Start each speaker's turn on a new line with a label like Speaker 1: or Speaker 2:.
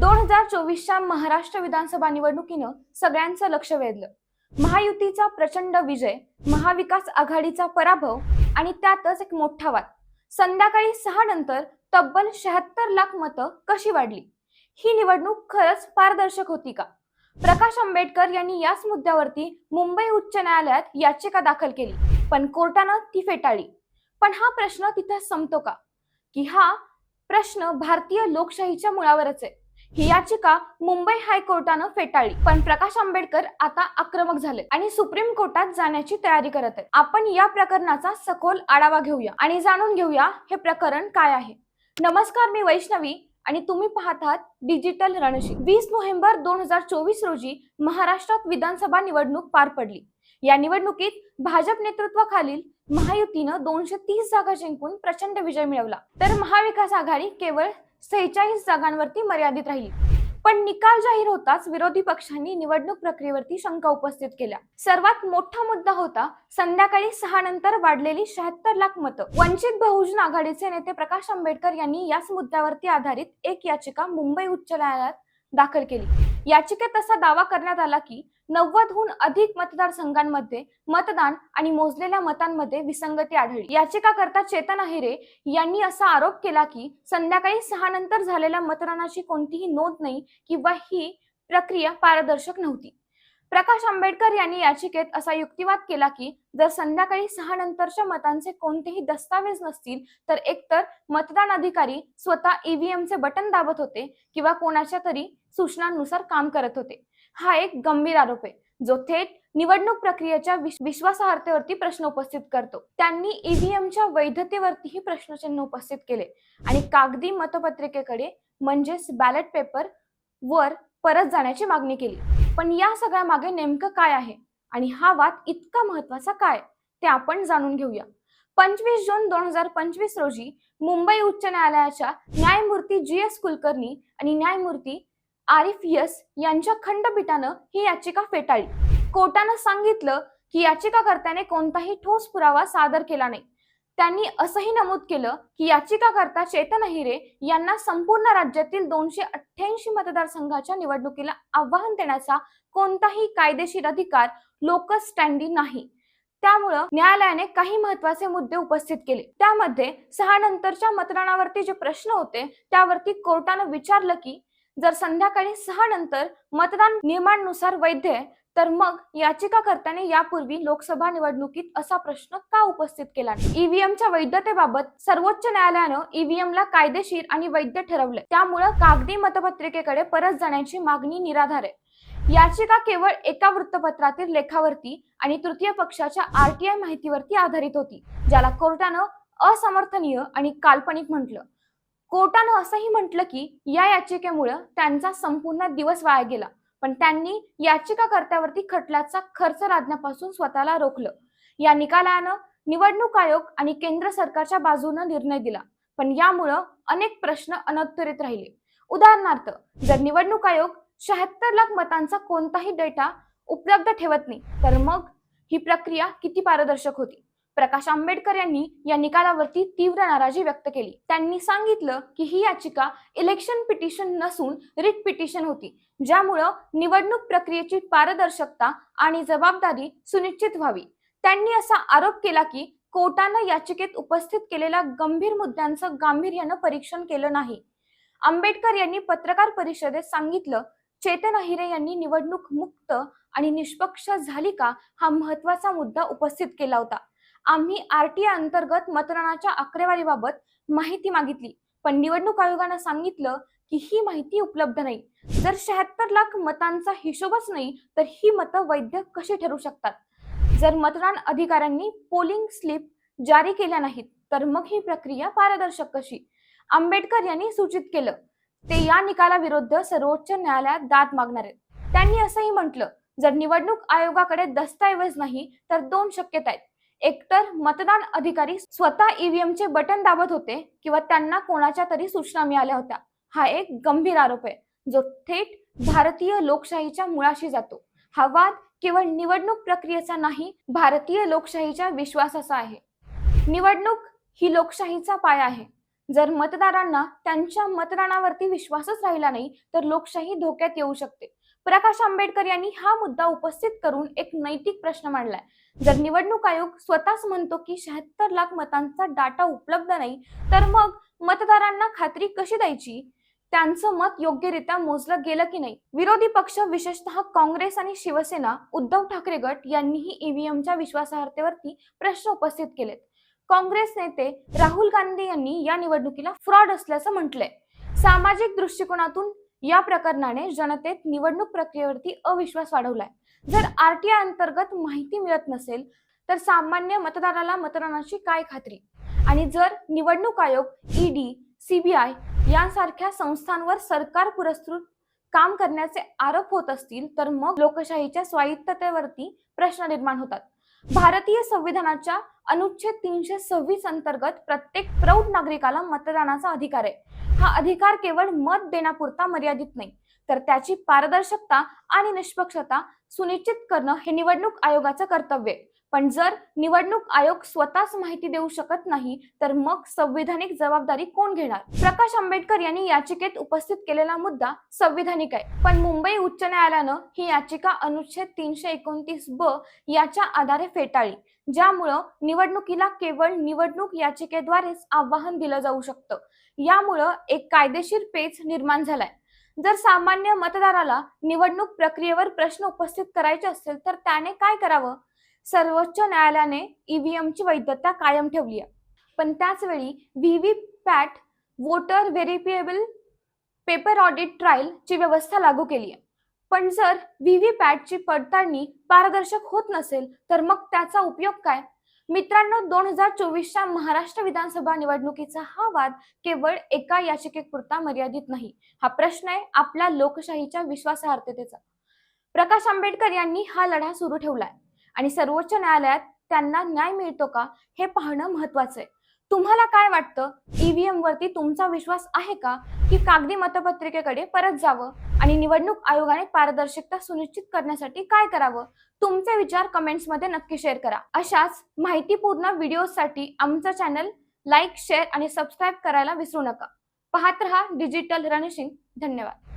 Speaker 1: दोन हजार चोवीसच्या महाराष्ट्र विधानसभा निवडणुकीनं सगळ्यांचं लक्ष वेधलं. महायुतीचा प्रचंड विजय महाविकास आघाडीचा पराभव आणि त्यातच एक मोठा वाद. संध्याकाळी सहा नंतर तब्बल शहात्तर लाख मतं कशी वाढली? ही निवडणूक खरंच पारदर्शक होती का? प्रकाश आंबेडकर यांनी याच मुद्द्यावरती मुंबई उच्च न्यायालयात याचिका दाखल केली पण कोर्टानं ती फेटाळली. पण हा प्रश्न तिथे संपतो का? की हा प्रश्न भारतीय लोकशाहीच्या मुळावरच आहे. ही याचिका मुंबई हायकोर्टानं फेटाळली. पण प्रकाश आंबेडकर आता आक्रमक झाले आणि सुप्रीम कोर्टात जाण्याची तयारी करत आहेत. आपण या प्रकरणाचा सखोल आढावा घेऊया आणि जाणून घेऊया हे प्रकरण काय आहे. नमस्कार मी वैष्णवी आणि तुम्ही पाहतात डिजिटल रणशी वीस नोव्हेंबर दोन हजार चोवीस रोजी महाराष्ट्रात विधानसभा निवडणूक पार पडली. या निवडणुकीत भाजप नेतृत्वाखालील महायुतीनं दोनशे तीस जागा जिंकून प्रचंड विजय मिळवला. तर महाविकास आघाडी केवळ सेहेचाळीस जागांवरती मर्यादित राहिली. पण निकाल जाहीर होताच विरोधी पक्षांनी निवडणूक प्रक्रियेवरती शंका उपस्थित केल्या. सर्वात मोठा मुद्दा होता संध्याकाळी सहा नंतर वाढलेली शहात्तर लाख मतं. वंचित बहुजन आघाडीचे नेते प्रकाश आंबेडकर यांनी याच मुद्द्यावरती आधारित एक याचिका मुंबई उच्च न्यायालयात दाखल केली. याचिकेत असा दावा करण्यात आला की नव्वदहून अधिक मतदारसंघांमध्ये मतदान आणि मोजलेल्या मतांमध्ये विसंगती आढळली. याचिकाकर्ता चेतन अहिरे यांनी असा आरोप केला की संध्याकाळी सहा नंतर झालेल्या मतदानाची कोणतीही नोंद नाही किंवा ही प्रक्रिया पारदर्शक नव्हती. प्रकाश आंबेडकर यांनी याचिकेत असा युक्तिवाद केला की जर संध्याकाळी सहा नंतरच्या मतांचे कोणतेही दस्तावेज नसतील तर एकतर मतदान अधिकारी स्वतः ईव्हीएमचे बटन दाबत होते किंवा कोणाच्या तरी सूचनांनुसार काम करत होते. हा एक गंभीर आरोप आहे जो थेट निवडणूक प्रक्रियेच्या विश्वासार्हतेवरती प्रश्न उपस्थित करतो. त्यांनी ईव्हीएमच्या वैधतेवरतीही प्रश्नचिन्ह उपस्थित केले आणि कागदी मतपत्रिकेकडे म्हणजेच बॅलेट पेपर वर परत जाण्याची मागणी केली. पण या सगळ्या मागे नेमकं काय आहे आणि हा वाद इतका महत्त्वाचा काय ते आपण जाणून घेऊया. पंचवीस जून दोन हजार पंचवीस रोजी मुंबई उच्च न्यायालयाच्या न्यायमूर्ती जी एस कुलकर्णी आणि न्यायमूर्ती आरिफ यस यांच्या खंडपीठानं ही याचिका फेटाळली. कोर्टानं सांगितलं की याचिकाकर्त्याने कोणताही ठोस पुरावा सादर केला नाही. त्यांनी असंही नमूद केलं की याचिकाकर्ता चेतन अहिरे यांना संपूर्ण राज्यातील दोनशे अठ्ठ्याऐंशी मतदारसंघाच्या निवडणुकीला आव्हान देण्याचा कोणताही कायदेशीर अधिकार लोकस स्टँडी नाही. त्यामुळं न्यायालयाने काही महत्त्वाचे मुद्दे उपस्थित केले. त्यामध्ये सहा नंतरच्या मतदानावरती जे प्रश्न होते त्यावरती कोर्टानं विचारलं की जर संध्याकाळी सहा नंतर मतदान नियमांनुसार वैध आहे तर मग याचिकाकर्त्याने यापूर्वी लोकसभा निवडणुकीत असा प्रश्न का उपस्थित केला ईव्हीएमच्या वैधतेबाबत सर्वोच्च न्यायालयानं ईव्हीएमला कायदेशीर आणि वैध ठरवले त्यामुळं कागदी मतपत्रिकेकडे परत जाण्याची मागणी निराधार आहे. याचिका केवळ एका वृत्तपत्रातील लेखावरती आणि तृतीय पक्षाच्या आरटीआय माहितीवरती आधारित होती ज्याला कोर्टानं असमर्थनीय आणि काल्पनिक म्हटलं. कोर्टानं असंही म्हटलं की या याचिकेमुळं त्यांचा संपूर्ण दिवस वाया गेला. पण त्यांनी याचिकाकर्त्यावरती खटल्याचा खर्च लादण्यापासून स्वतःला रोखलं. या निकालानं निवडणूक आयोग आणि केंद्र सरकारच्या बाजूनं निर्णय दिला. पण यामुळं अनेक प्रश्न अनुत्तरित राहिले. उदाहरणार्थ जर निवडणूक आयोग शहात्तर लाख मतांचा कोणताही डेटा उपलब्ध ठेवत नाही तर मग ही प्रक्रिया किती पारदर्शक होती? प्रकाश आंबेडकर यांनी या निकालावरती तीव्र नाराजी व्यक्त केली. त्यांनी सांगितलं की ही याचिका इलेक्शन पिटिशन नसून रिट पिटिशन होती ज्यामुळं निवडणूक प्रक्रियेची पारदर्शकता आणि जबाबदारी सुनिश्चित व्हावी. त्यांनी असा आरोप केला की कोर्टानं याचिकेत उपस्थित केलेल्या गंभीर मुद्द्यांचं गांभीर्यानं परीक्षण केलं नाही. आंबेडकर यांनी पत्रकार परिषदेत सांगितलं चेतन अहिरे यांनी निवडणूक मुक्त आणि निष्पक्ष झाली का हा महत्त्वाचा मुद्दा उपस्थित केला होता. आम्ही आरटीआय अंतर्गत मतदानाच्या आकडेवारीबाबत माहिती मागितली. पण निवडणूक आयोगानं सांगितलं की ही माहिती उपलब्ध नाही. जर शहात्तर लाख मतांचा हिशोबच नाही तर ही मतं वैध कशी ठरू शकतात? जर मतदान अधिकाऱ्यांनी पोलिंग स्लिप जारी केल्या नाहीत तर मग ही प्रक्रिया पारदर्शक कशी? आंबेडकर यांनी सूचित केलं ते या निकालाविरुद्ध सर्वोच्च न्यायालयात दाद मागणार आहेत. त्यांनी असंही म्हटलं जर निवडणूक आयोगाकडे दस्तऐवज नाही तर दोन शक्यता आहेत. एकतर मतदान अधिकारी स्वतः ईव्हीएमचे बटन दाबत होते किंवा त्यांना कोणाच्या तरी सूचना मिळाल्या होत्या. हा एक गंभीर आरोप आहे. जो थेट भारतीय लोकशाहीच्या मुळाशी जातो. हा वाद केवळ निवडणूक प्रक्रियेचा नाही भारतीय लोकशाहीच्या विश्वासाचा आहे. निवडणूक ही लोकशाहीचा पाया आहे. जर मतदारांना त्यांच्या मतदानावरती विश्वासच राहिला नाही तर लोकशाही धोक्यात येऊ शकते. प्रकाश आंबेडकर यांनी हा मुद्दा उपस्थित करून एक नैतिक प्रश्न मांडलाय. जर निवडणूक आयोग स्वतःच म्हणतो की शहात्तर लाख मतांचा डाटा उपलब्ध नाही तर मग मतदारांना खात्री कशी द्यायची? त्यांचं मत योग्यरित्या मोजलं गेलं की नाही? विरोधी पक्ष विशेषतः काँग्रेस आणि शिवसेना उद्धव ठाकरे गट यांनीही ईव्हीएमच्या विश्वासार्हतेवरती प्रश्न उपस्थित केलेत. काँग्रेस नेते राहुल गांधी यांनी या निवडणुकीला फ्रॉड असल्याचं म्हटलंय. सामाजिक दृष्टिकोनातून या प्रकरणाने जनतेत निवडणूक प्रक्रियेवरती अविश्वास वाढवलाय. जर आरटीआय अंतर्गत माहिती मिळत नसेल तर सामान्य मतदाराला मतदानाची काय खात्री? आणि जर निवडणूक आयोग ईडी सीबीआय यांसारख्या संस्थांवर सरकार पुरस्कृत काम करण्याचे आरोप होत असतील तर मग लोकशाहीच्या स्वायत्ततेवरती प्रश्न निर्माण होतात. भारतीय संविधानाच्या अनुच्छेद तीनशे सव्वीस अंतर्गत प्रत्येक प्रौढ नागरिकाला मतदानाचा अधिकार आहे. हा अधिकार केवळ मत देण्यापुरता मर्यादित नाही तर त्याची पारदर्शकता आणि निष्पक्षता सुनिश्चित करणं हे निवडणूक आयोगाचं कर्तव्य पण जर निवडणूक आयोग स्वतःच माहिती देऊ शकत नाही तर मग संविधानिक जबाबदारी कोण घेणार? प्रकाश आंबेडकर यांनी याचिकेत उपस्थित केलेला मुद्दा संविधानिक आहे. पण मुंबई उच्च न्यायालयानं ही याचिका अनुच्छेद तीनशे एकोणतीस ब याच्या आधारे फेटाळली ज्यामुळं निवडणुकीला केवळ निवडणूक याचिकेद्वारेच आव्हान दिलं जाऊ शकतं. यामुळं एक कायदेशीर पेच निर्माण झालाय. जर सामान्य मतदाराला निवडणूक प्रक्रियेवर प्रश्न उपस्थित करायचे असेल तर त्याने काय करावं? सर्वोच्च न्यायालयाने ईव्हीएमची वैधता कायम ठेवली आहे. पण त्याच वेळी V PAT voter verifiable paper audit trial ची व्यवस्था लागू केली आहे. पण जर व्ही पॅटची पडताळणी पारदर्शक होत नसेल तर मग त्याचा उपयोग काय? मित्रांनो दोन हजार चोवीसच्या महाराष्ट्र विधानसभा निवडणुकीचा हा वाद केवळ एका याचिकेपुरता मर्यादित नाही. हा प्रश्न आहे आपल्या लोकशाहीच्या विश्वासार्हतेचा. प्रकाश आंबेडकर यांनी हा लढा सुरू ठेवलाय आणि सर्वोच्च न्यायालयात त्यांना न्याय मिळतो का हे पाहणं महत्वाचं आहे. तुम्हाला काय वाटतं? ईव्हीएम वरती तुमचा विश्वास आहे का? की कागदी मतपत्रिकेकडे परत जावं आणि निवडणूक आयोगाने पारदर्शकता सुनिश्चित करण्यासाठी काय करावं? तुमचे विचार कमेंट्समध्ये नक्की शेअर करा. अशाच माहितीपूर्ण व्हिडिओसाठी आमचं चॅनल लाईक शेअर आणि सबस्क्राईब करायला विसरू नका. पाहत रहा डिजिटल रणशिंग. धन्यवाद.